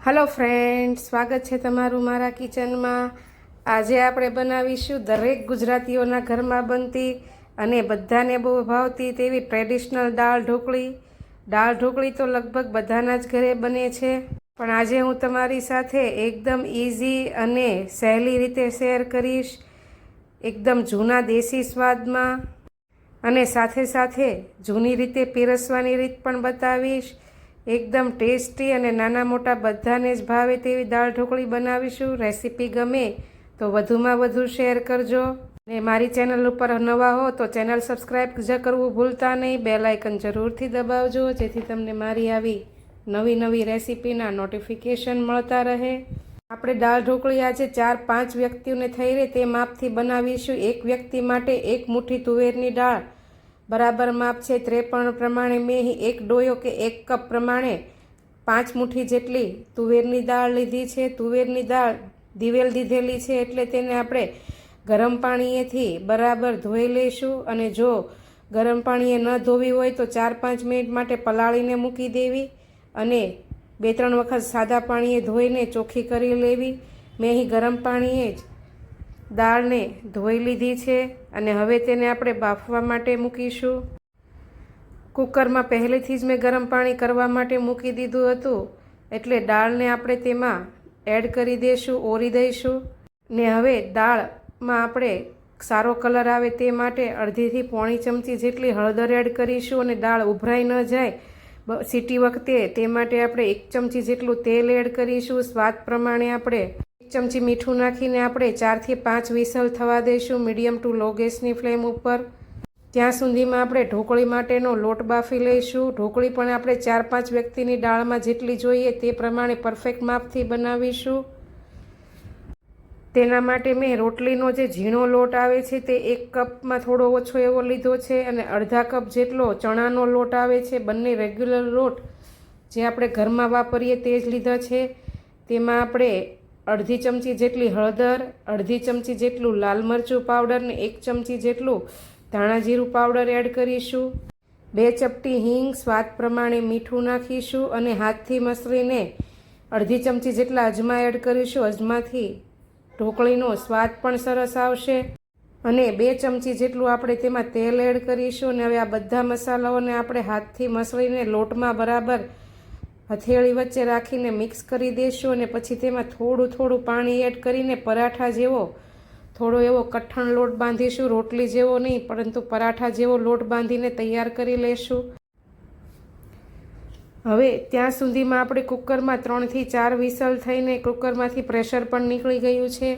Hello friend સ્વાગત છે તમારું મારા કિચનમાં. આજે આપણે બનાવીશું દરેક ગુજરાતીઓના ઘરમાં બનતી અને બધાને બહુ ભાવતી તેવી ટ્રેડિશનલ દાળ ઢોકળી. દાળ ઢોકળી તો લગભગ બધાના જ ઘરે બને છે. પણ આજે હું તમારી સાથે એકદમ ઇઝી અને સહેલી રીતે શેર કરીશ. એકદમ જૂના દેશી સ્વાદમાં. અને સાથે સાથે જૂની રીતે પીરસવાની રીત પણ બતાવીશ. એકદમ ટેસ્ટી અને નાના મોટા બધાને જ ભાવે તેવી દાળ ઢોકળી બનાવીશું. રેસીપી ગમે તો વધુમાં વધુ શેર કરજો. ને મારી ચેનલ ઉપર નવા હો તો ચેનલ સબસ્ક્રાઈબ જ કરવું ભૂલતા નહીં. બેલ આઇકન જરૂરથી દબાવજો, જેથી તમને મારી આવી નવી નવી રેસીપીના નોટિફિકેશન મળતા રહે. આપણે દાળ ઢોકળી આજે ચાર પાંચ વ્યક્તિઓને થઈ રહે તે માપથી બનાવીશું. એક વ્યક્તિ માટે એક મુઠ્ઠી તુવેરની દાળ બરાબર માપ છે ત્રેપણ પ્રમાણે મેં એક ડોયો કે એક કપ પ્રમાણે પાંચ મુઠ્ઠી જેટલી તુવેરની દાળ લીધી છે. તુવેરની દાળ દિવેલ દીધેલી છે એટલે તેને આપણે ગરમ પાણીએથી બરાબર ધોઈ લઈશું અને જો ગરમ પાણીએ ન ધોવી હોય તો ચાર પાંચ મિનિટ માટે પલાળીને મૂકી દેવી અને બે ત્રણ વખત સાદા પાણીએ ધોઈને ચોખ્ખી કરી લેવી. મેં અહીં ગરમ પાણીએ જ દાળને ધોઈ લીધી છે. અને હવે તેને આપણે બાફવા માટે મૂકીશું. કુકરમાં પહેલેથી જ મેં ગરમ પાણી કરવા માટે મૂકી દીધું હતું, એટલે દાળને આપણે તેમાં એડ કરી દઈશું ઓરી દઈશું. ને હવે દાળમાં આપણે સારો કલર આવે તે માટે અડધીથી પોણી ચમચી જેટલી હળદર એડ કરીશું અને દાળ ઉભરાઈ ન જાય સીટી વખતે તે માટે આપણે એક ચમચી જેટલું તેલ એડ કરીશું. સ્વાદ પ્રમાણે આપણે ચમચી મીઠું નાખીને આપણે ચારથી પાંચ વિસલ થવા દઈશું મીડિયમ ટુ લો ગેસની ફ્લેમ ઉપર. ત્યાં સુધીમાં આપણે ઢોકળી માટેનો લોટ બાફી લઈશું. ઢોકળી પણ આપણે ચાર પાંચ વ્યક્તિની દાળમાં જેટલી જોઈએ તે પ્રમાણે પરફેક્ટ માપથી બનાવીશું. તેના માટે મેં રોટલીનો જે ઝીણો લોટ આવે છે તે એક કપમાં થોડો ઓછો એવો લીધો છે અને અડધા કપ જેટલો ચણાનો લોટ આવે છે, બંને રેગ્યુલર લોટ જે આપણે ઘરમાં વાપરીએ તે જ લીધા છે. તેમાં આપણે અડધી ચમચી જેટલી હળદર, અડધી ચમચી જેટલું લાલ મરચું પાવડર ને એક ચમચી જેટલું ધાણા જીરું પાવડર એડ કરીશું. બે ચપટી હિંગ, સ્વાદ પ્રમાણે મીઠું નાખીશું અને હાથથી મસળીને અડધી ચમચી જેટલા અજમા એડ કરીશું. અજમાથી ઢોકળીનો સ્વાદ પણ સરસ આવશે. અને બે ચમચી જેટલું આપણે તેમાં તેલ એડ કરીશું અને હવે આ બધા મસાલાઓને આપણે હાથથી મસળીને લોટમાં બરાબર હથેળી વચ્ચે રાખીને મિક્સ કરી દઈશું અને પછી તેમાં થોડું થોડું પાણી એડ કરીને પરાઠા જેવો, થોડો એવો કઠણ લોટ બાંધીશું, રોટલી જેવો નહીં, પરંતુ પરાઠા જેવો લોટ બાંધીને તૈયાર કરી લેશું. હવે ત્યાં સુધીમાં આપણે કુકરમાં ત્રણથી ચાર વિસલ થઈને કુકરમાંથી પ્રેશર પણ નીકળી ગયું છે.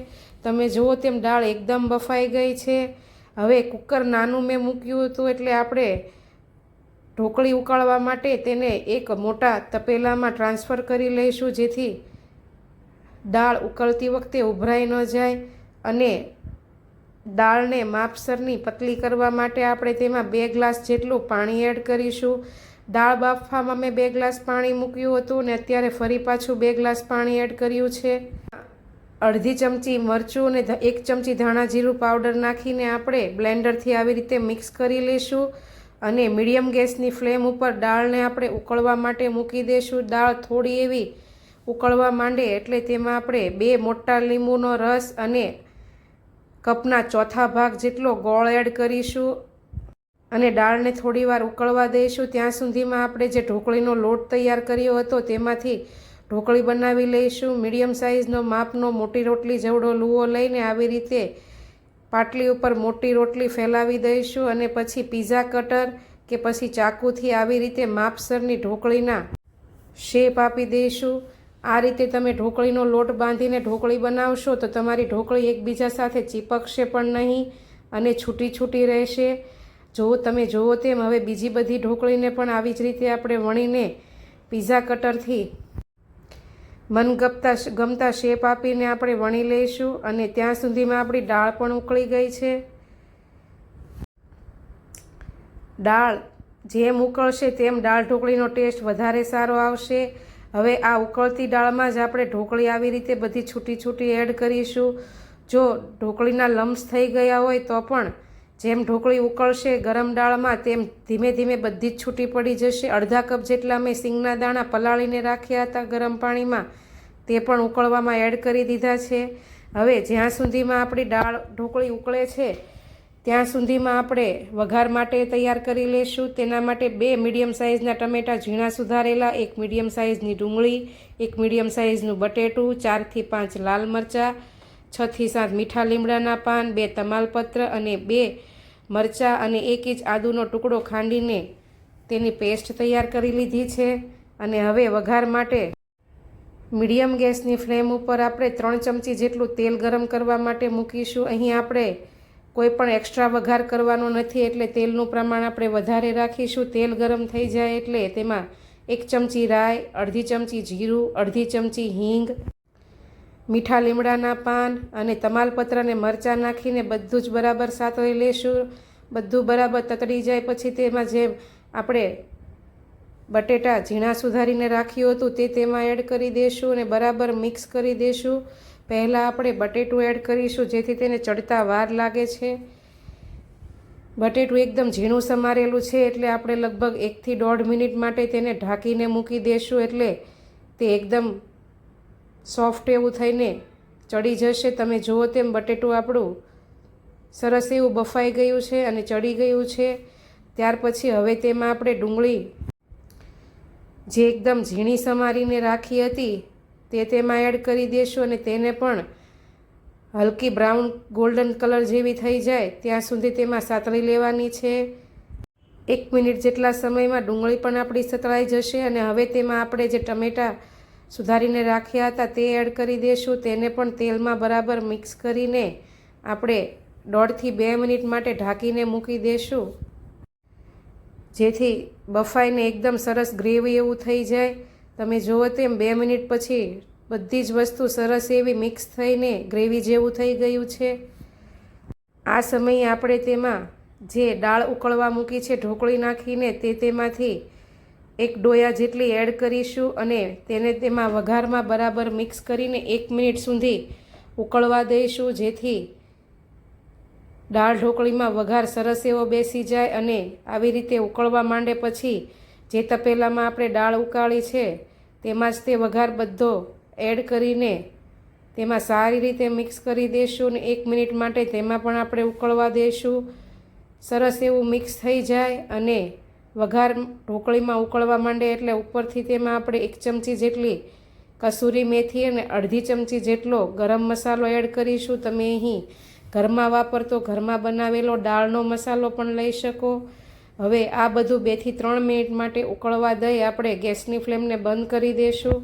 તમે જુઓ તેમ દાળ એકદમ બફાઈ ગઈ છે. હવે કુકર નાનું મેં મૂક્યું હતું એટલે આપણે ઢોકળી ઉકાળવા માટે તેને એક મોટા તપેલામાં ટ્રાન્સફર કરી લઈશું, જેથી દાળ ઉકળતી વખતે ઉભરાઈ ન જાય અને દાળને માપસરની પતલી કરવા માટે આપણે તેમાં બે ગ્લાસ જેટલું પાણી એડ કરીશું. દાળ બાફવામાં મેં બે ગ્લાસ પાણી મૂક્યું હતું ને અત્યારે ફરી પાછું બે ગ્લાસ પાણી એડ કર્યું છે. અડધી ચમચી મરચું અને એક ચમચી ધાણા જીરું પાવડર નાખીને આપણે બ્લેન્ડરથી આવી રીતે મિક્સ કરી લઈશું. અને મીડિયમ ગેસની ફ્લેમ ઉપર દાળને આપણે ઉકળવા માટે મૂકી દઈશું દાળ થોડી એવી ઉકળવા માંડે એટલે તેમાં આપણે બે મોટા લીંબુનો રસ અને કપના ચોથા ભાગ જેટલો ગોળ એડ કરીશું. અને દાળને થોડીવાર ઉકળવા દઈશું. ત્યાં સુધીમાં આપણે જે ઢોકળીનો લોટ તૈયાર કર્યો હતો તેમાંથી ઢોકળી બનાવી લઈશું. મીડિયમ સાઇઝનો માપનો મોટી રોટલી જેવડો લુવો લઈને આવી રીતે પાટલી ઉપર મોટી રોટલી ફેલાવી દઈશું અને પછી પીઝા કટર કે પછી ચાકુથી આવી રીતે માપસરની ઢોકળીના શેપ આપી દઈશું. આ રીતે તમે ઢોકળીનો લોટ બાંધીને ઢોકળી બનાવશો તો તમારી ઢોકળી એકબીજા સાથે ચીપકશે પણ નહીં અને છૂટી છૂટી રહેશે. જો તમે જુઓ તેમ હવે બીજી બધી ઢોકળીને પણ આવી જ રીતે આપણે વણીને પીઝા કટરથી મનગમતા ગમતા શેપ આપીને આપણે વણી લઈશું અને ત્યાં સુધીમાં આપણી દાળ પણ ઉકળી ગઈ છે. દાળ જેમ ઉકળશે તેમ દાળ ઢોકળીનો ટેસ્ટ વધારે સારો આવશે. હવે આ ઉકળતી દાળમાં જ આપણે ઢોકળી આવી રીતે બધી છૂટી છૂટી એડ કરીશું. જો ઢોકળીના લમ્સ થઈ ગયા હોય તો પણ જેમ ઢોકળી ઉકળશે ગરમ દાળમાં, તેમ ધીમે ધીમે બધી જ છૂટી પડી જશે. અડધા કપ જેટલા મેં સિંગના દાણા પલાળીને રાખ્યા હતા ગરમ પાણીમાં, તે પણ ઉકળવામાં એડ કરી દીધા છે. હવે જ્યાં સુધીમાં આપણી દાળ ઢોકળી ઉકળે છે, ત્યાં સુધીમાં આપણે વઘાર માટે તૈયાર કરી લેશું. તેના માટે બે મીડિયમ સાઇઝના ટમેટાં ઝીણા સુધારેલા, એક મીડિયમ સાઇઝની ડુંગળી, એક મીડિયમ સાઇઝનું બટેટું, ચારથી પાંચ લાલ મરચાં છથી સાત મીઠા લીમડાના પાન, બે તમાલપત્ર અને બે મરચાં અને એક ઇંચ આદુનો ટુકડો ખાંડીને તેની પેસ્ટ તૈયાર કરી લીધી છે. અને હવે વઘાર માટે મીડિયમ ગેસની ફ્લેમ ઉપર આપણે ત્રણ ચમચી જેટલું તેલ ગરમ કરવા માટે મૂકીશું. અહીં આપણે કોઈ પણ એક્સ્ટ્રા વઘાર કરવાનો નથી એટલે તેલનું પ્રમાણ આપણે વધારે રાખીશું. તેલ ગરમ થઈ જાય એટલે તેમાં એક ચમચી રાય અડધી ચમચી જીરું, અડધી ચમચી હિંગ મીઠા લીમડાના પાન અને તમાલપત્રને મરચાં નાખીને બધું જ બરાબર સાતળી લેશું. બધું બરાબર તતડી જાય પછી તેમાં જે આપણે બટેટા ઝીણા સુધારીને રાખ્યું હતું તે તેમાં એડ કરી દઈશું અને બરાબર મિક્સ કરી દઈશું પહેલાં આપણે બટેટું એડ કરીશું જેથી તેને ચડતા વાર લાગે છે. બટેટું એકદમ ઝીણું સમારેલું છે એટલે આપણે લગભગ એકથી દોઢ મિનિટ માટે તેને ઢાંકીને મૂકી દઈશું એટલે તે એકદમ સોફ્ટ એવું થઈને ચડી જશે, તમે જુઓ તેમ બટેટું આપણું સરસ એવું બફાઈ ગયું છે અને ચડી ગયું છે. ત્યાર પછી હવે તેમાં આપણે ડુંગળી જે એકદમ ઝીણી સમારીને રાખી હતી, તે તેમાં એડ કરી દઈશું અને તેને પણ હલકી બ્રાઉન ગોલ્ડન કલર જેવી થઈ જાય, ત્યાં સુધી તેમાં સાતળી લેવાની છે. એક મિનિટ જેટલા સમયમાં ડુંગળી પણ આપણી સતળાઈ જશે અને હવે તેમાં આપણે જે ટમેટાં સુધારીને રાખ્યા હતા, તે એડ કરી દઈશું તેને પણ તેલમાં બરાબર મિક્સ કરીને આપણે દોઢથી બે મિનિટ માટે ઢાંકીને મૂકી દઈશું જેથી બફાઈને એકદમ સરસ ગ્રેવી એવું થઈ જાય. તમે જુઓ તેમ બે મિનિટ પછી બધી જ વસ્તુ સરસ એવી મિક્સ થઈને ગ્રેવી જેવું થઈ ગયું છે. આ સમયે આપણે તેમાં જે દાળ ઉકળવા મૂકી છે, ઢોકળી નાખીને તે તેમાંથી એક ડોયા જેટલી એડ કરીશું અને તેને તેમાં વઘારમાં બરાબર મિક્સ કરીને એક મિનિટ સુધી ઉકળવા દઈશું, જેથી દાળ ઢોકળીમાં વઘાર સરસ એવો બેસી જાય અને આવી રીતે ઉકળવા માંડે પછી જે તપેલામાં આપણે દાળ ઉકાળી છે, તેમાં જ તે વઘાર બધો એડ કરીને તેમાં સારી રીતે મિક્સ કરી દઈશું અને એક મિનિટ માટે તેમાં પણ આપણે ઉકળવા દઈશું. સરસ એવું મિક્સ થઈ જાય અને વઘાર ઢોકળીમાં ઉકળવા માંડે એટલે ઉપરથી તેમાં આપણે એક ચમચી જેટલી કસૂરી મેથી અને અડધી ચમચી જેટલો ગરમ મસાલો એડ કરીશું. તમે અહીં ઘરમાં વાપરતો, ઘરમાં બનાવેલો દાળનો મસાલો પણ લઈ શકો. હવે આ બધું બેથી ત્રણ મિનિટ માટે ઉકળવા દઈ આપણે ગેસની ફ્લેમને બંધ કરી દઈશું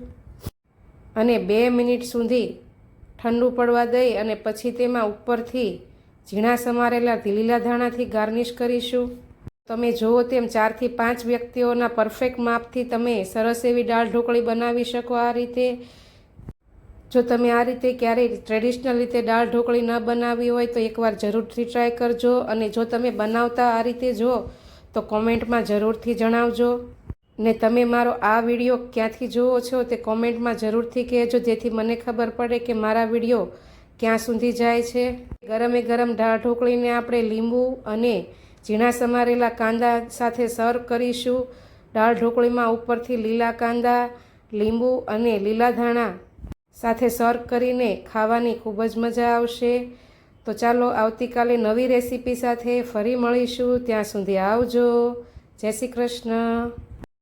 અને બે મિનિટ સુધી ઠંડુ પડવા દઈ અને પછી તેમાં ઉપરથી ઝીણા સમારેલા લીલા ધાણાથી ગાર્નિશ કરીશું. તમે જુઓ તેમ ચારથી પાંચ વ્યક્તિઓના પરફેક્ટ માપથી તમે સરસ એવી દાળ ઢોકળી બનાવી શકો આ રીતે. જો તમે આ રીતે ક્યારેય ટ્રેડિશનલ રીતે દાળ ઢોકળી ન બનાવી હોય તો એકવાર જરૂરથી ટ્રાય કરજો અને જો તમે બનાવતા આ રીતે જો તો કોમેન્ટમાં જરૂરથી જણાવજો. ને તમે મારો આ વીડિયો ક્યાંથી જુઓ છો તે કોમેન્ટમાં જરૂરથી કહેજો, જેથી મને ખબર પડે કે મારા વીડિયો ક્યાં સુધી જાય છે. ગરમે ગરમ દાળ ઢોકળીને આપણે લીંબુ અને ઝીણા સમારેલા કાંદા સાથે સર્વ કરીશું. દાળ ઢોકળીમાં ઉપરથી લીલા કાંદા, લીંબુ અને લીલા ધાણા સાથે સર્વ કરીને ખાવાની ખૂબ જ મજા આવશે. તો ચાલો આવતીકાલે નવી રેસીપી સાથે ફરી મળીશું. ત્યાં સુધી આવજો. જય શ્રી કૃષ્ણ.